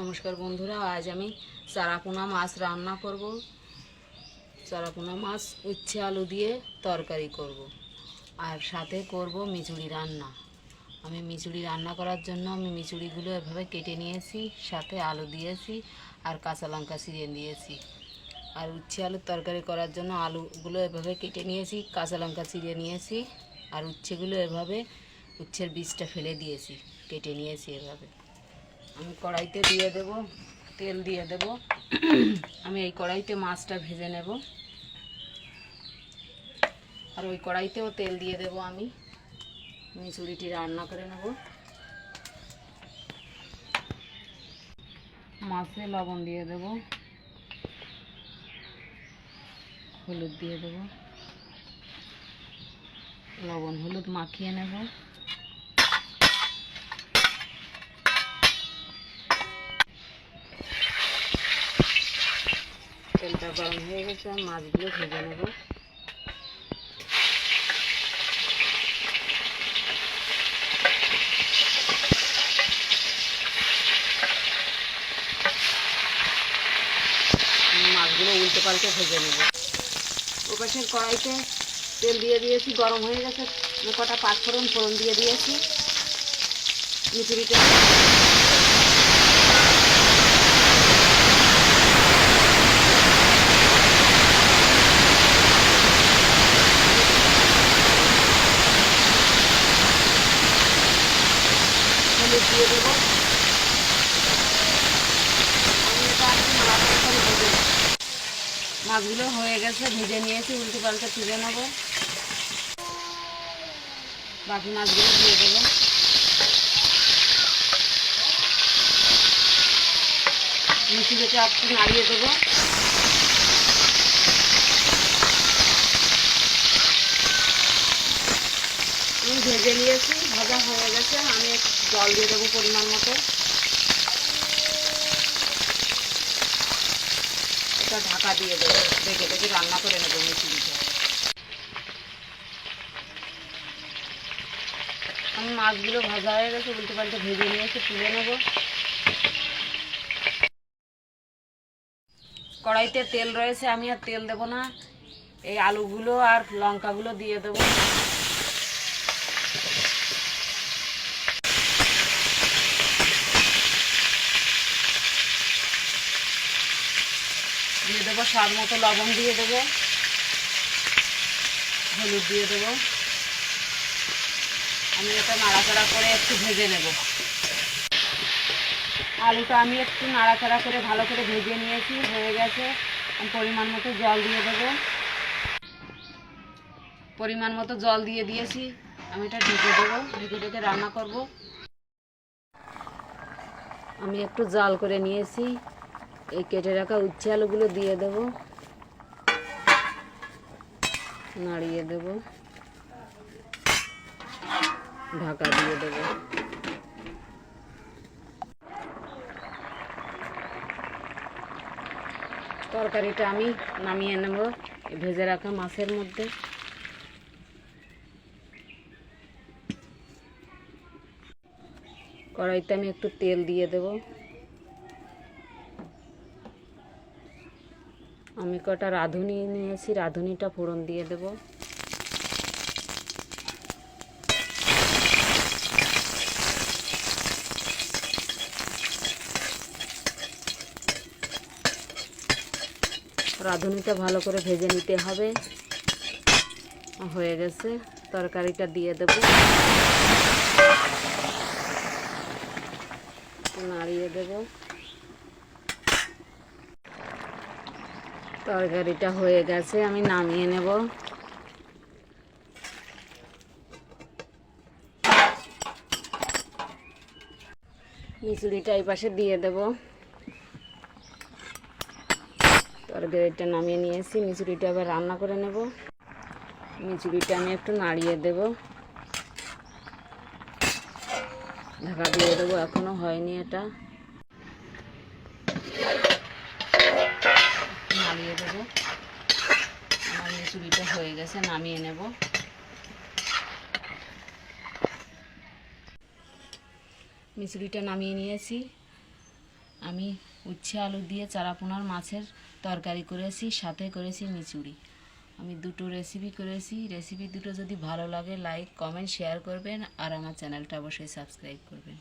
নমস্কার বন্ধুরা, আজ আমি চারাপোনা মাছ রান্না করব। চারাপোনা মাছ উচ্ছে আলু দিয়ে তরকারি করব। আর সাথে করব মিচুড়ি রান্না। আমি মিচুড়ি রান্না করার জন্য আমি মিচুড়িগুলো এভাবে কেটে নিয়েছি, সাথে আলু দিয়েছি আর কাঁচা লঙ্কা ছিঁড়ে দিয়েছি আর উচ্ছে আলুর তরকারি করার জন্য আলুগুলো এভাবে কেটে নিয়েছি, কাঁচা লঙ্কা ছিঁড়ে নিয়েছি, আর উচ্ছেগুলো এভাবে উচ্ছের বীজটা ফেলে দিয়েছি, কেটে নিয়েছি এভাবে। আমি কড়াইতে দিয়ে দেব, তেল দিয়ে দেব। আমি এই কড়াইতে মাছটা ভেজে নেব। আর ওই কড়াইতেও তেল দিয়ে দেব আমি। মিচুরিটি রান্না করে নেব। মাছে লবণ দিয়ে দেব। হলুদ দিয়ে দেব। লবণ হলুদ মাখিয়ে নেব। তেলটা গরম হয়ে গেছে মাছগুলো ভেজে নেব। মাছগুলো উল্টে পাল্টে ভেজে নেব। ওপাশের কড়াইতে তেল দিয়ে দিয়েছি, গরম হয়ে গেছে। কটা পাঁচফোড়ন ফোড়ন দিয়ে দিয়েছি। মিচুরিটা হলুদ দিয়ে দেবো। মাছগুলো হয়ে গেছে, ভেজে নিয়েছি, উল্টে পাল্টে তুলে নেব। বাকি মাছগুলো দিয়ে দেবো। মিষ্টিটাকে একটু নাড়িয়ে দেবো আমি ভেজে নিয়েছি, ভাজা হয়ে গেছে, আমি জল দিয়ে দেবো পরিমাণ মতো। এটা ঢাকা দিয়ে দেবো দেখে দেখে রান্না করে নেব মিষ্টিটা আমি মাছগুলো ভাজা হয়ে গেছে, উল্টে পাল্টে ভেজে নিয়েছি, তুলে নেব। কড়াইতে তেল রয়েছে, আমি আর তেল দেবো না। এই আলুগুলো আর লঙ্কাগুলো দিয়ে দেবো। দিয়ে দেবো, স্বাদ মতো লবণ দিয়ে দেবো, হলুদ দিয়ে দেবো। আমি এটা নাড়াচাড়া করে একটু ভেজে নেব। আলুটা আমি একটু নাড়াচাড়া করে ভালো করে ভেজে নিয়েছি, হয়ে গেছে। আমি পরিমাণ মতো জল দিয়ে দেবো। পরিমাণ মতো জল দিয়ে দিয়েছি। আমি এটা ঢেকে দেবো, ঢেকে ঢেকে রান্না করব। আমি একটু জাল করে নিয়েছি। এই কেটে রাখা উচ্ছে আলুগুলো দিয়ে দেবো। নাড়িয়ে দেবো। ঢাকা দিয়ে দেবো। তরকারিটা আমি নামিয়ে নেব ভেজে রাখা মাছের মধ্যে। কড়াইতে আমি একটু তেল দিয়ে দেব। আমি কটা রাঁধুনি নিয়েছি, রাঁধুনিটা ফোড়ন দিয়ে দেবো। রাঁধুনিটা ভালো করে ভেজে নিতে হবে। হয়ে গেছে, তরকারিটা দিয়ে দেব। নাড়িয়ে দেব। তরকারিটা হয়ে গেছে, আমি নামিয়ে নেব। মিচুড়িটা এই পাশে দিয়ে দেবো। তরকারিটা নামিয়ে নিয়েছি মিচুরিটা আবার রান্না করে নেব। মিচুরিটা আমি একটু নাড়িয়ে দেব। ঢাকা দিয়ে দেবো, এখনও হয়নি এটা। নাড়িয়ে দেবো। আমার মিচুরিটা হয়ে গেছে, নামিয়ে নেব। মিচুরিটা নামিয়ে নিয়েছি। আমি উচ্ছে আলু দিয়ে চারাপোনার মাছের তরকারি করেছি, সাথে করেছি মিচুড়ি আমি দুটো রেসিপি করেছি। রেসিপি দুটো যদি ভালো লাগে লাইক কমেন্ট শেয়ার করবেন। আর আমার চ্যানেলটা অবশ্যই সাবস্ক্রাইব করবেন।